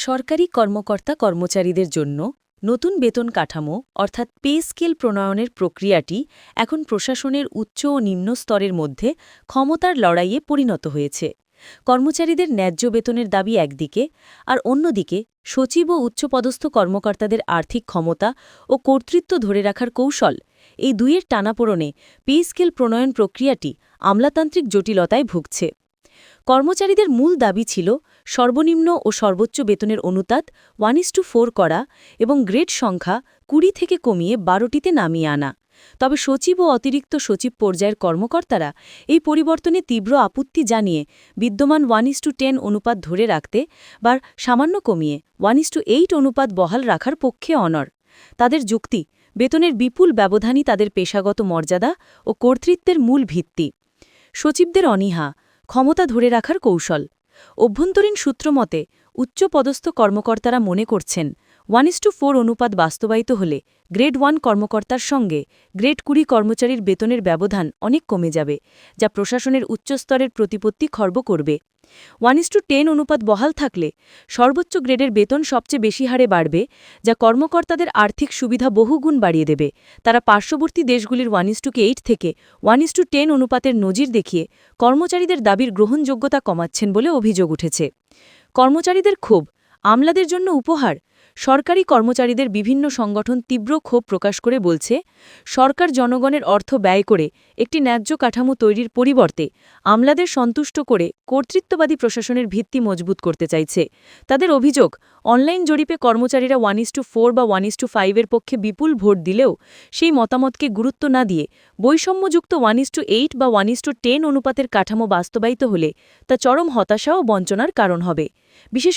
সরকারি কর্মকর্তা কর্মচারীদের জন্য নতুন বেতন কাঠামো, অর্থাৎ পে স্কেল প্রণয়নের প্রক্রিয়াটি এখন প্রশাসনের উচ্চ ও নিম্ন স্তরের মধ্যে ক্ষমতার লড়াইয়ে পরিণত হয়েছে। কর্মচারীদের ন্যায্য বেতনের দাবি একদিকে, আর অন্যদিকে সচিব ও উচ্চপদস্থ কর্মকর্তাদের আর্থিক ক্ষমতা ও কর্তৃত্ব ধরে রাখার কৌশল এই দুইয়ের টানাপোড়নে পে স্কেল প্রণয়ন প্রক্রিয়াটি আমলাতান্ত্রিক জটিলতায় ভুগছে। কর্মচারীদের মূল দাবি ছিল সর্বনিম্ন ও সর্বোচ্চ বেতনের অনুতাত ওয়ান টু ফোর করা এবং গ্রেড সংখ্যা কুড়ি থেকে কমিয়ে বারোটিতে নামিয়ে আনা। তবে সচিব ও অতিরিক্ত সচিব পর্যায়ের কর্মকর্তারা এই পরিবর্তনে তীব্র আপত্তি জানিয়ে বিদ্যমান ওয়ান টু টেন অনুপাত ধরে রাখতে বা সামান্য কমিয়ে ওয়ান টু এইট অনুপাত বহাল রাখার পক্ষে অনর তাদের যুক্তি, বেতনের বিপুল ব্যবধানই তাদের পেশাগত মর্যাদা ও কর্তৃত্বের মূল ভিত্তি। সচিবদের অনীহা ক্ষমতা ধরে রাখার কৌশল। অভ্যন্তরীণ সূত্রমতে উচ্চপদস্থ কর্মকর্তারা মনে করছেন ওয়ান ইস টু ফোর অনুপাত বাস্তবায়িত হলে গ্রেড ওয়ান কর্মকর্তার সঙ্গে গ্রেড কুড়ি কর্মচারীর বেতনের ব্যবধান অনেক কমে যাবে, যা প্রশাসনের উচ্চস্তরের প্রতিপত্তি খর্ব করবে। ওয়ান ইস টু টেন অনুপাত বহাল থাকলে সর্বোচ্চ গ্রেডের বেতন সবচেয়ে বেশি হারে বাড়বে, যা কর্মকর্তাদের আর্থিক সুবিধা বহুগুণ বাড়িয়ে দেবে। তারা পার্শ্ববর্তী দেশগুলির ওয়ান ইস টু এইট থেকে ওয়ান ইস টু টেন অনুপাতের নজির দেখিয়ে কর্মচারীদের দাবির গ্রহণযোগ্যতা কমাচ্ছেন বলে অভিযোগ উঠেছে। কর্মচারীদের ক্ষোভ আমলাদের জন্য উপহার। সরকারি কর্মচারীদের বিভিন্ন সংগঠন তীব্র ক্ষোভ প্রকাশ করে বলছে, সরকার জনগণের অর্থ ব্যয় করে একটি ন্যায্য কাঠামো তৈরির পরিবর্তে আমলাদের সন্তুষ্ট করে কর্তৃত্ববাদী প্রশাসনের ভিত্তি মজবুত করতে চাইছে। তাদের অভিযোগ, অনলাইন জরিপে কর্মচারীরা ওয়ান টু ফোর বা ওয়ান টু ফাইভের পক্ষে বিপুল ভোট দিলেও সেই মতামতকে গুরুত্ব না দিয়ে বৈষম্যযুক্ত ওয়ান টু এইট বা ওয়ান টু টেন অনুপাতের কাঠামো বাস্তবায়িত হলে তা চরম হতাশা ও বঞ্চনার কারণ হবে। বিশেষ